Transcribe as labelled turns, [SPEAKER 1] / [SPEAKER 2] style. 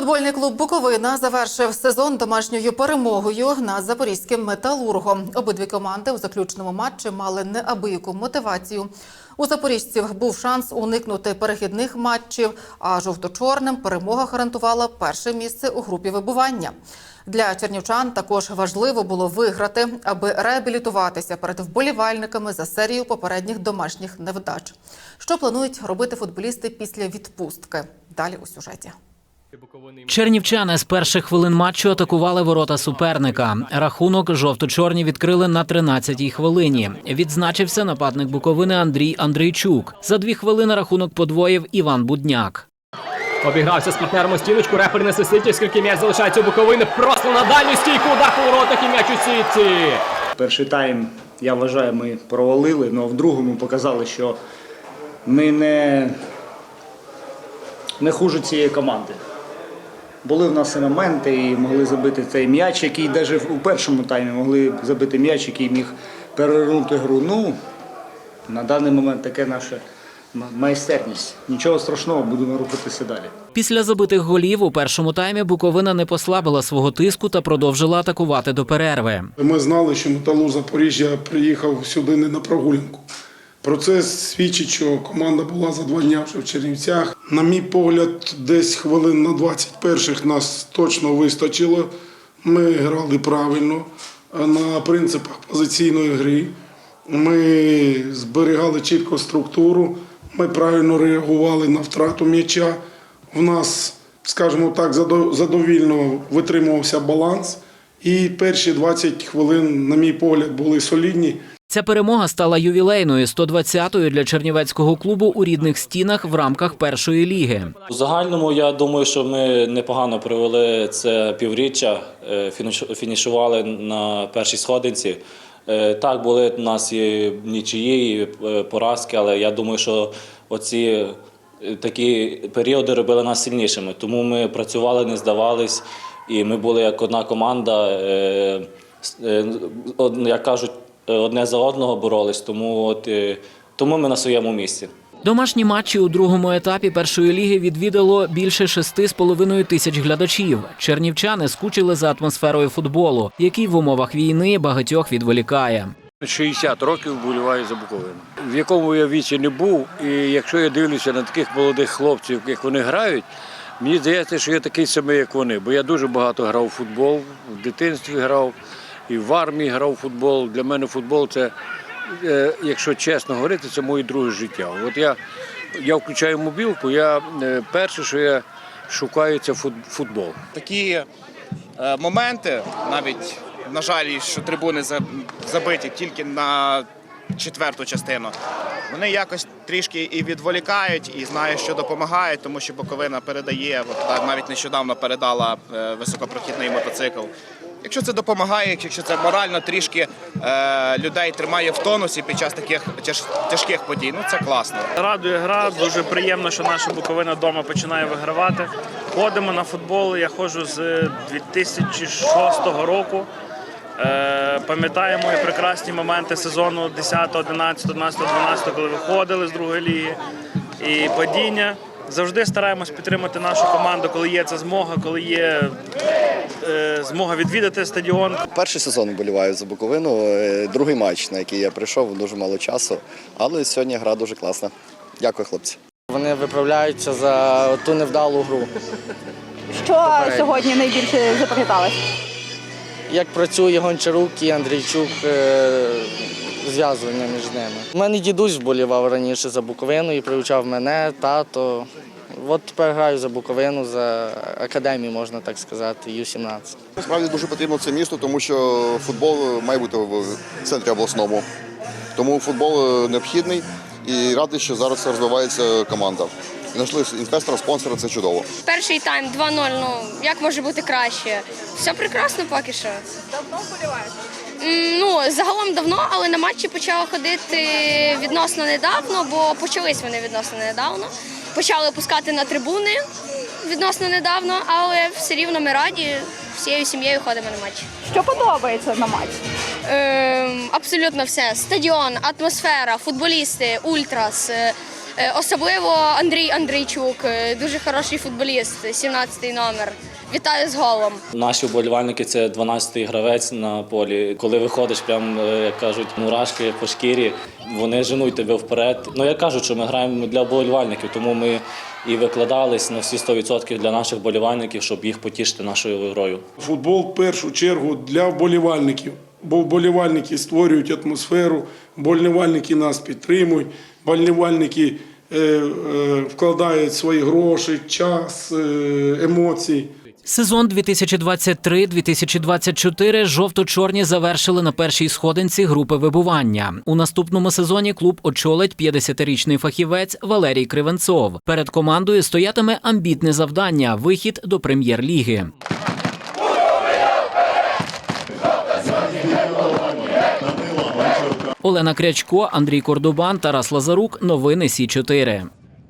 [SPEAKER 1] Футбольний клуб Буковина завершив сезон домашньою перемогою над запорізьким металургом. Обидві команди у заключному матчі мали неабияку мотивацію. У запоріжців був шанс уникнути перехідних матчів, а жовто-чорним перемога гарантувала перше місце у групі вибування. Для чернівчан також важливо було виграти, аби реабілітуватися перед вболівальниками за серію попередніх домашніх невдач. Що планують робити футболісти після відпустки? Далі у сюжеті.
[SPEAKER 2] Чернівчани з перших хвилин матчу атакували ворота суперника. Рахунок жовто-чорні відкрили на 13-й хвилині. Відзначився нападник Буковини Андрій Андрійчук. За дві хвилини рахунок подвоїв Іван Будняк.
[SPEAKER 3] Обігрався з партнером у стіночку, рефері не свистить, оскільки м'яч залишається у Буковини. Просто на дальню стійку, удар по воротах і м'яч у сітці.
[SPEAKER 4] Перший тайм, я вважаю, ми провалили, але в другому показали, що ми не, не хуже цієї команди. Були в нас і моменти, і могли забити цей м'яч, який навіть у першому таймі могли забити м'яч, який міг перевернути гру. Ну, на даний момент таке наша майстерність. Нічого страшного, будемо рухатися далі.
[SPEAKER 2] Після забитих голів у першому таймі Буковина не послабила свого тиску та продовжила атакувати до перерви.
[SPEAKER 5] Ми знали, що металург Запоріжжя приїхав сюди не на прогулянку. Про це свідчить, що команда була за два дні вже в Чернівцях. На мій погляд, десь хвилин на 21-х нас точно вистачило. Ми грали правильно на принципах позиційної гри. Ми зберігали чітко структуру. Ми правильно реагували на втрату м'яча. В нас, скажімо так, задовільно витримувався баланс. І перші 20 хвилин, на мій погляд, були солідні.
[SPEAKER 2] Ця перемога стала ювілейною 120-ю для чернівецького клубу у рідних стінах в рамках першої ліги.
[SPEAKER 6] У загальному я думаю, що ми непогано провели це півріччя, е, фінішували на першій сходинці. Е, Так, були у нас і нічиї, і е, поразки, але я думаю, що оці такі періоди робили нас сильнішими. Тому ми працювали, не здавались, і ми були як одна команда, як кажуть, одне за одного боролись. Тому, от, е, тому ми на своєму місці.
[SPEAKER 2] Домашні матчі у другому етапі першої ліги відвідало більше 6,5 тисяч глядачів. Чернівчани скучили за атмосферою футболу, який в умовах війни багатьох відволікає.
[SPEAKER 7] 60 років вболіваю за Буковину. В якому я віці не був, і якщо я дивлюся на таких молодих хлопців, як вони грають, мені здається, що я такий самий, як вони. Бо я дуже багато грав у футбол, в дитинстві грав, і в армії грав футбол. Для мене футбол це, е, якщо чесно говорити, це моє друге життя. От я, я включаю мобілку, я е, перше, що я шукаю, це футбол.
[SPEAKER 8] такі е, моменти, навіть на жаль, що трибуни забиті тільки на четверту частину, вони якось трішки і відволікають, і знаю, що допомагають, тому що Буковина передає, навіть нещодавно передала високопрохідний мотоцикл. Якщо це допомагає, якщо це морально трішки е, людей тримає в тонусі під час таких тяж- тяжких подій, ну це класно.
[SPEAKER 9] Радує гра, дуже приємно, що наша Буковина вдома починає вигравати. Ходимо на футбол. Я ходжу з 2006 року. Е, Пам'ятаємо і прекрасні моменти сезону 10, 11, 11, 12, коли виходили з другої ліги. І падіння. Завжди стараємось підтримати нашу команду, коли є ця змога, коли є е, змога відвідати стадіон.
[SPEAKER 10] Перший сезон вболіваю за Буковину. е, Другий матч, на який я прийшов, дуже мало часу. Але сьогодні гра дуже класна. Дякую, хлопці.
[SPEAKER 11] Вони виправляються за ту невдалу гру.
[SPEAKER 12] Що сьогодні найбільше запам'яталось?
[SPEAKER 11] Як працює Гончарук і Андрійчук, е, зв'язування між ними. У мене дідусь вболівав раніше за Буковину і привчав мене, тато. От тепер граю за Буковину, за академію, можна так сказати, Ю-17.
[SPEAKER 13] Справді дуже потрібно це місто, тому що футбол має бути в центрі обласному. Тому футбол е, необхідний і радий, що зараз розвивається команда. Знайшли інвестора, спонсора, це чудово.
[SPEAKER 12] Перший тайм 2-0, ну як може бути краще? Все прекрасно поки що. Давно вболіваєш? Ну, загалом давно, але на матчі почала ходити відносно недавно, бо почались вони відносно недавно. Почали пускати на трибуни відносно недавно, але все рівно ми раді всією сім'єю ходимо на матч.
[SPEAKER 14] Що подобається на матчі?
[SPEAKER 12] Ем, абсолютно все. Стадіон, атмосфера, футболісти, ультрас. е, Е, Особливо Андрій Андрійчук, е, дуже хороший футболіст, 17-й номер. Вітаю з голом.
[SPEAKER 6] Наші вболівальники це 12-й гравець на полі. Коли виходиш, прям е, як кажуть, мурашки по шкірі, вони женуть тебе вперед. Ну я кажу, що ми граємо для вболівальників, тому ми і викладались на всі 100% для наших вболівальників, щоб їх потішити нашою грою.
[SPEAKER 5] Футбол в першу чергу для вболівальників, бо вболівальники створюють атмосферу, вболівальники нас підтримують, вболівальники е, е, вкладають свої гроші, час, е, емоції.
[SPEAKER 2] Сезон 2023-2024 жовто-чорні завершили на першій сходинці групи вибування. У наступному сезоні клуб очолить 50-річний фахівець Валерій Кривенцов. Перед командою стоятиме амбітне завдання вихід до прем'єр-ліги. Олена Крячко, Андрій Кордубан, Тарас Лазарук. Новини Сі 4